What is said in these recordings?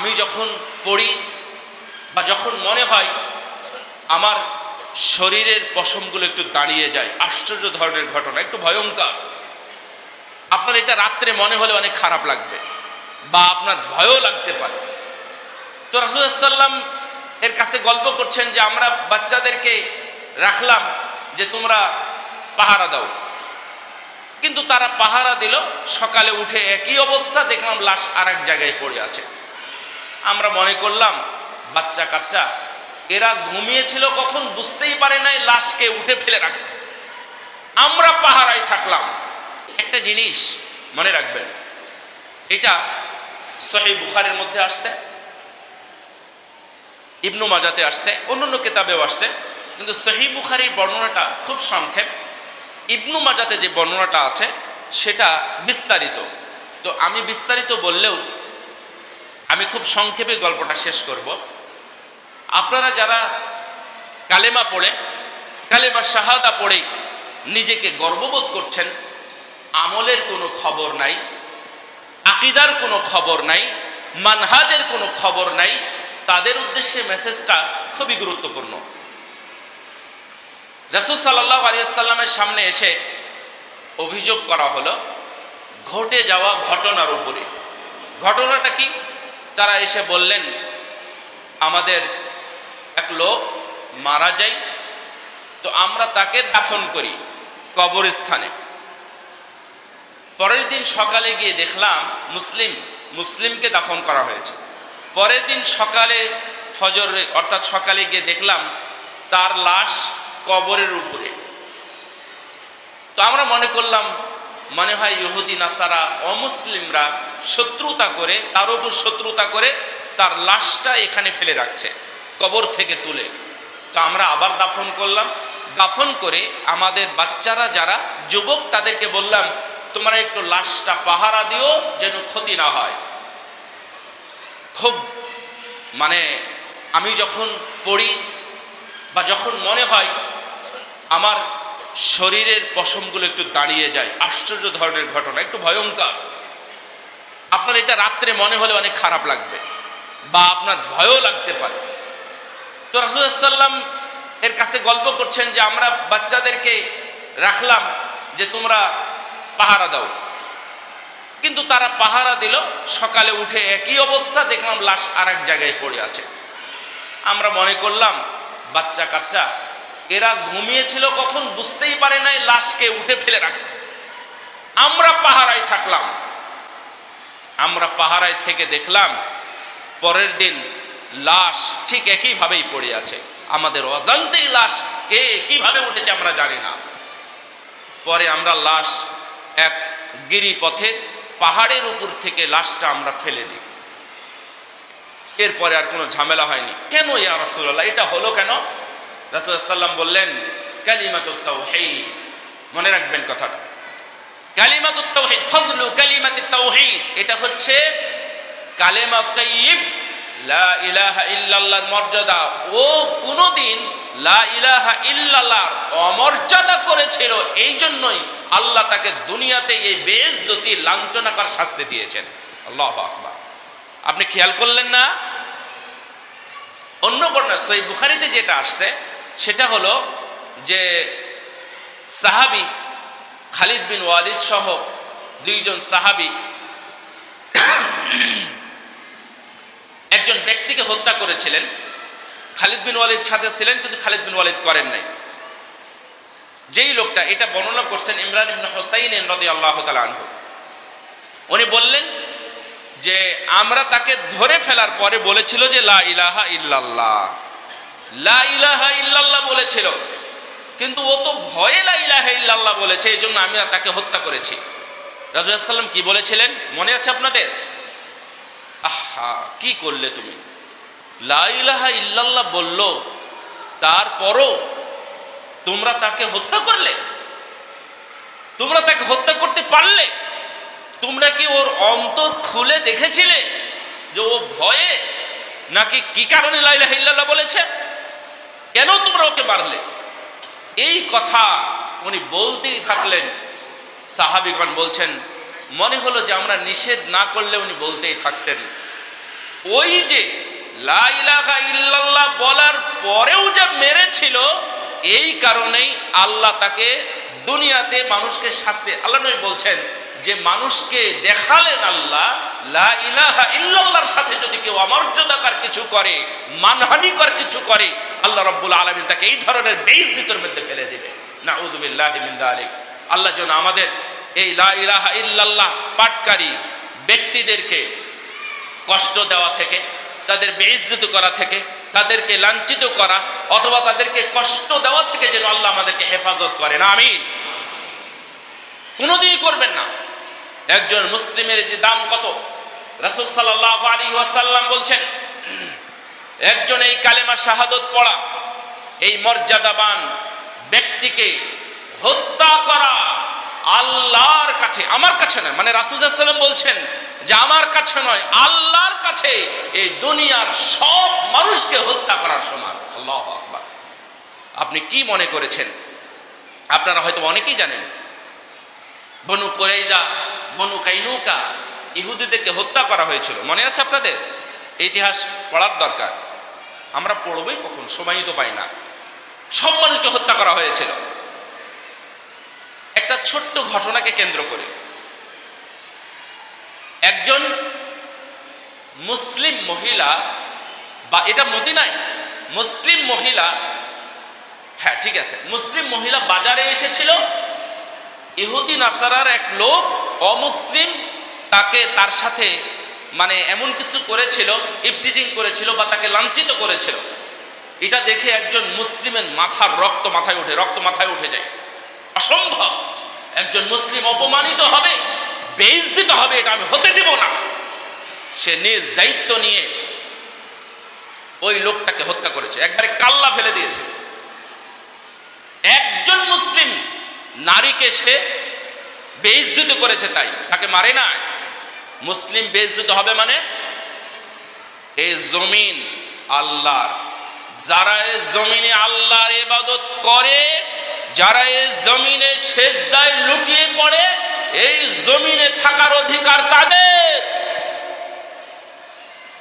আমি যখন পড়ি বা যখন মনে হয় আমার শরীরের পশমগুলো একটু দাঁড়িয়ে যায়, আশ্চর্য ধরনের ঘটনা, একটু ভয়ঙ্কর। আপনার এটা রাত্রে মনে হলে অনেক খারাপ লাগবে বা আপনার ভয়ও লাগতে পারে। তো রাসুলাম এর কাছে গল্প করছেন যে আমরা বাচ্চাদেরকে রাখলাম যে তোমরা পাহারা দাও। কিন্তু তারা পাহারা দিল, সকালে উঠে একই অবস্থা দেখলাম লাশ আর এক জায়গায় পড়ে আছে। আমরা মনে করলাম, বাচ্চা কাচ্চা, এরা ঘুমিয়েছিল কখন বুঝতেই পারে নাই লাশকে উঠে ফেলে রাখছে। আমরা পাহারায় থাকলাম। একটা জিনিস মনে রাখবেন, এটা সহি বুখারের মধ্যে আসছে, ইবনু মাজাতে আসছে অন্য অন্য কেতাবেও আসছে, কিন্তু সহি বুখারির বর্ণনাটা খুব সংক্ষেপ। ইবনু মাজাতে যে বর্ণনাটা আছে, সেটা বিস্তারিত। তো আমি বিস্তারিত বললেও আমি খুব সংক্ষেপে গল্পটা শেষ করব। আপনারা যারা কালেমা পড়ে, কালেমা শাহাদা পড়ে নিজেকে গর্ববোধ করছেন, আমলের কোনো খবর নাই, আকিদার কোনো খবর নাই, মানহাজের কোনো খবর নাই, তাদের উদ্দেশ্যে মেসেজটা খুবই গুরুত্বপূর্ণ। রসুল সাল্লাহ আলিয়াল্লামের সামনে এসে অভিযোগ করা হলো, ঘটে যাওয়া ঘটনার উপরে। ঘটনাটা কি? তারা এসে বললেন, আমাদের এক লোক মারা যায়, তো আমরা তাকে দাফন করি কবরস্থানে। পরের দিন সকালে গিয়ে দেখলাম মুসলিম, মুসলিমকে দাফন করা হয়েছে। পরের দিন সকালে ফজর, অর্থাৎ সকালে গিয়ে দেখলাম তার লাশ কবরের উপরে। তো আমরা মনে করলাম, মনে হয় ইহুদি, নাসারা, অমুসলিমরা শত্রুতা করে, তার উপর শত্রুতা করে, তার লাশটা এখানে ফেলে রাখছে, কবর থেকে তুলে। তো আমরা আবার দাফন করলাম। দাফন করে আমাদের বাচ্চারা যারা, যুবক তাদেরকে বললাম, তোমরা একটু লাশটা পাহারা দিও, যেন ক্ষতি না হয়। খুব মানে আমি যখন পড়ি বা যখন মনে হয় আমার শরীরের পশমগুলো একটু দাঁড়িয়ে যায়, আশ্চর্য ধরনের ঘটনা, একটু ভয়ঙ্কর। আপনার এটা রাত্রে মনে হলে অনেক খারাপ লাগবে বা আপনার ভয়ও লাগতে পারে। তো রাসুলাম এর কাছে গল্প করছেন যে আমরা বাচ্চাদেরকে রাখলাম যে তোমরা পাহারা দাও। কিন্তু তারা পাহারা দিল, সকালে উঠে একই অবস্থা দেখলাম লাশ আর এক জায়গায় পড়ে আছে। আমরা মনে করলাম, বাচ্চা কাচ্চা, এরা ঘুমিয়েছিল কখন বুঝতেই পারে নাই লাশকে উঠে ফেলে রাখছে। আমরা পাহারায় থাকলাম। আমরা পাহারায় থেকে দেখলাম, পরের দিন লাশ ঠিক একইভাবেই পড়ে আছে। আমাদের অজান্তেই লাশ কে কীভাবে উঠেছে আমরা জানি না। পরে আমরা লাশ এক গিরিপথের পাহাড়ের উপর থেকে লাশটা আমরা ফেলে দিই। এরপরে আর কোনো ঝামেলা হয়নি। কেন ইয়া রসুল্লাহ এটা হলো কেন? রাসুলাম বললেন কালিমাতুত্তাউহিদ মনে রাখবেন কথাটা। কালিমাতুত্তাউহিদ ফজলু কালিমাতুত তাওহীদ। এটা হচ্ছে কালেমা তাইয়িব, লা ইলাহা ইল্লাল্লাহর মর্যাদা। ও কোনোদিন লা ইলাহা ইল্লাল্লাহর অমর্যাদা করেছিল এই জন্যই আল্লাহ তাকে দুনিয়াতে এই বেইজ্জতি, লাঞ্ছনাকর শাস্তি দিয়েছেন। আল্লাহু আকবার। আপনি খেয়াল করলেন না? অন্য বর্ণা সই বুখারিতে যেটা আসছে, সেটা হলো যে সাহাবি খালিদ বিন ওয়ালিদ সহ দুইজন সাহাবি একজন ব্যক্তিকে হত্যা করেছিলেন। খালিদ বিন ওয়ালিদ সাথে ছিলেন কিন্তু খালিদ বিন ওয়ালিদ করেন নাই। যেই লোকটা এটা বর্ণনা করছেন ইমরান ইবনে হোসাইন রদি আল্লাহ আনহু। উনি বললেন যে, আমরা তাকে ধরে ফেলার পরে বলেছিল যে, লা ইলাহা ইল্লাল্লাহ। লা ইলাহা ইল্লাল্লাহ বলেছিল। কিন্তু ও তো ভয়ে লা ইলাহা ইল্লাল্লাহ বলেছে এই জন্য আমি তাকে হত্যা করেছি। রাজুসাল্লাম কি বলেছিলেন? মনে আছে আপনাদের? আহা, কি করলে তুমি? লা ইলাহা ইল্লাল্লাহ বলল, তারপরও তোমরা তাকে হত্যা করলে? তোমরা তাকে হত্যা করতে পারলে? তোমরা কি ওর অন্তর খুলে দেখেছিলে যে ও ভয়ে নাকি কি কারণে লাইলাহ ইল্লাল্লাহ বলেছে? কেন তোমরা ওকে মারলে? এই কথা উনি বলতেই থাকলেন। সাহাবিগণ বলছেন, মনে হলো যে আমরা নিষেধ না করলে উনি বলতেই থাকতেন। ওই যে ইল্লাল্লাহ বলার পরেও যে মেরেছিল, এই কারণেই আল্লাহ তাকে দুনিয়াতে মানুষকে শাস্তি, আল্লাহ বলছেন যে মানুষকে দেখালেন আল্লাহ, লা ইলাহা ইল্লাল্লাহর সাথে যদি কেউ অমর্যাদাকার কিছু করে, মানহানিকর কিছু করে, আল্লাহ রব্বুল আলমিন তাকে এই ধরনের বেইজ্জতের মধ্যে ফেলে দেবে। না উদুবিল্লাহ যালিক। আল্লাহ যেন আমাদের এই লা ইলাহা ইল্লাল্লাহ পাটকারী ব্যক্তিদেরকে কষ্ট দেওয়া থেকে, তাদের বেইজ্জত করা থেকে, তাদেরকে লাঞ্ছিত করা, অথবা তাদেরকে কষ্ট দেওয়া থেকে যেন আল্লাহ আমাদেরকে হেফাজত করেন। আমিন। কোনোদিনই করবেন না। একজন মুসলিমের যে দাম কত? রাসূল সাল্লাল্লাহু আলাইহি ওয়াসাল্লাম বলছেন, একজন এই কালেমা শাহাদত পড়া, এই মর্যাদাবান ব্যক্তিকে হত্যা করা আল্লাহর কাছে, আমার কাছে নয় মানে রাসুলাম বলছেন যে আমার কাছে নয়, আল্লাহর কাছে এই দুনিয়ার সব মানুষকে হত্যা করার সমান। আল্লাহ আপনি কি মনে করেছেন? আপনারা হয়তো অনেকেই জানেন, বনু কোরাইজা বনু কাইনুকা ইহুদিদেরকে হত্যা করা হয়েছিল। মনে আছে আপনাদের? ইতিহাস পড়ার দরকার। আমরা পড়বই কখন? সময়ই তো পাই না। সব মানুষকে হত্যা করা হয়েছিল। একটা ছোট্ট ঘটনাকে কেন্দ্র করে। একজন মুসলিম মহিলা বা এটা মদিনায় মুসলিম মহিলা হ্যাঁ ঠিক আছে। মুসলিম মহিলা বাজারে এসেছিল। ইহুদি নাসারার এক লোক অমুসলিম তাকে তার সাথে মানে এমন কিছু করেছিল, ইফতিজিং করেছিল বা তাকে লাঞ্ছিত করেছিল। এটা দেখে একজন মুসলিমের মাথার রক্ত মাথায় ওঠে রক্ত মাথায় উঠে যায়। অসম্ভব। একজন মুসলিম অপমানিত হবে, বেইজ্জিত হবে, এটা আমি হতে দেব না। সে নিজ দায়িত্ব নিয়ে ওই লোকটাকে হত্যা করেছে, একবারে কাল্লা ফেলে দিয়েছে। একজন মুসলিম নারীকে সে বেইজ্জত করেছে তাই, তাকে মারে নাই। মুসলিম বেইজ্জত হবে মানে? এই জমিন আল্লাহর। যারা এই জমিনে আল্লাহর ইবাদত করে, যারা এই জমিনে সেজদায় লুটিয়ে পড়ে, এই জমিনে থাকার অধিকার তাদের।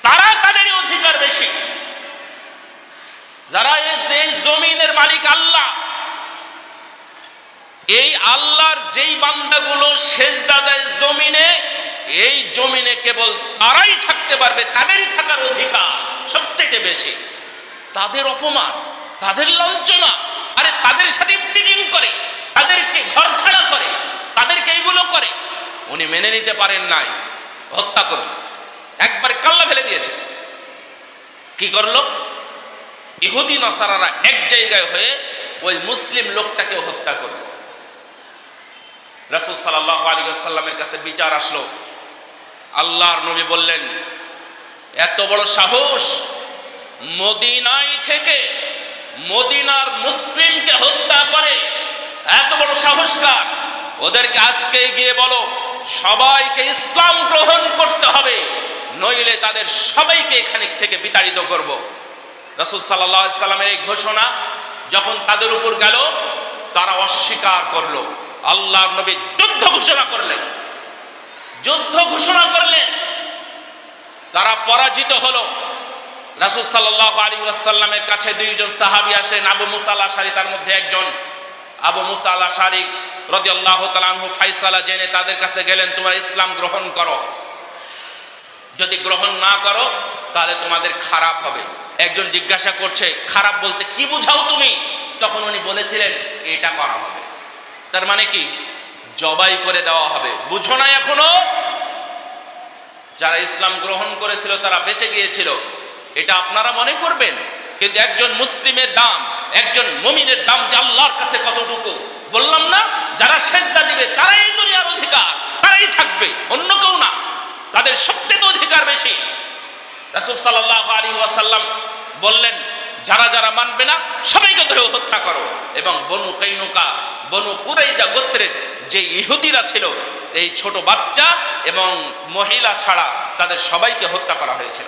তারা তাদের অধিকার বেশি। যারা এই জমিনের মালিক আল্লাহ আল্লাহর যেই বান্দাগুলো সেজদা দেয় জমিনে, এই জমিনে কেবল তারাই থাকতে পারবে, তাদেরই থাকার অধিকার সবচেয়ে বেশি। তাদের অপমান, তাদের লাঞ্ছনা, আরে তাদের সাথে প্রিজিং করে, তাদেরকে ঘর ছাড়া করে, তাদেরকে এইগুলো করে, উনি মেনে নিতে পারেন নাই, হত্যা করল। একবার কাল্লা ফেলে দিয়েছে। কি করল? ইহুদি, নসারারা এক জায়গায় হয়ে ওই মুসলিম লোকটাকে হত্যা করল। রাসুল সাল্লাহ আলী কাছে বিচার আসলো। আল্লাহর নবী বললেন, এত বড় সাহস মদিনাই থেকে মদিনার মুসলিমকে হত্যা করে এত বড় সাহস কার ওদেরকে আজকে গিয়ে বলো, সবাইকে ইসলাম গ্রহণ করতে হবে, নইলে তাদের সবাইকে এখানে থেকে বিতাড়িত করব। রসুল সাল্লাহ সাল্লামের এই ঘোষণা যখন তাদের উপর গেল, তারা অস্বীকার করল। আল্লাহ নবী যুদ্ধ ঘোষণা করলেন। যুদ্ধ ঘোষণা করলেন। তারা পরাজিত হলো। রাসুল সাল্লাহ আলী ওয়াসাল্লামের কাছে দুইজন সাহাবি আসেন, আবু মুসাল্লা সারি তার মধ্যে একজন। আবু মুসা আল্লাহ শারিক রদি আল্লাহ তালাহু ফাইসালা জেনে তাদের কাছে গেলেন, তোমরা ইসলাম গ্রহণ করো। যদি গ্রহণ না করো, তাহলে তোমাদের খারাপ হবে। একজন জিজ্ঞাসা করছে, খারাপ বলতে কি বুঝাও তুমি? তখন উনি বলেছিলেন, এটা করা হবে। তার মানে কি? জবাই করে দেওয়া হবে। বুঝো না এখনও? যারা ইসলাম গ্রহণ করেছিল, তারা বেঁচে গিয়েছিল। এটা আপনারা মনে করবেন? কিন্তু একজন মুসলিমের দাম, একজন মমিনের দাম যে আল্লাহর কাছে কতটুকু? বললাম না, যারা সেজদা দিবে, তারাই দুনিয়ার অধিকার। তারাই থাকবে, অন্য কেউ না। তাদের সবচেয়ে অধিকার বেশি। রাসুল সাল্লাহ আলী ওয়াসাল্লাম বললেন, যারা যারা মানবে না, সবাইকে ধরে হত্যা করো। এবং বনু কৈনুকা বনু কুরাইজা গোত্রের যে ইহুদিরা ছিল, এই ছোট বাচ্চা এবং মহিলা ছাড়া তাদের সবাইকে হত্যা করা হয়েছিল।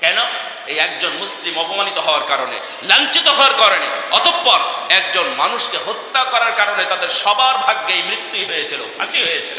কেন? এই একজন মুসলিম অপমানিত হওয়ার কারণে, লাঞ্ছিত হওয়ার কারণে, অতঃপর একজন মানুষকে হত্যা করার কারণে তাদের সবার ভাগ্যে মৃত্যু হয়েছিল, ফাঁসি হয়েছিল।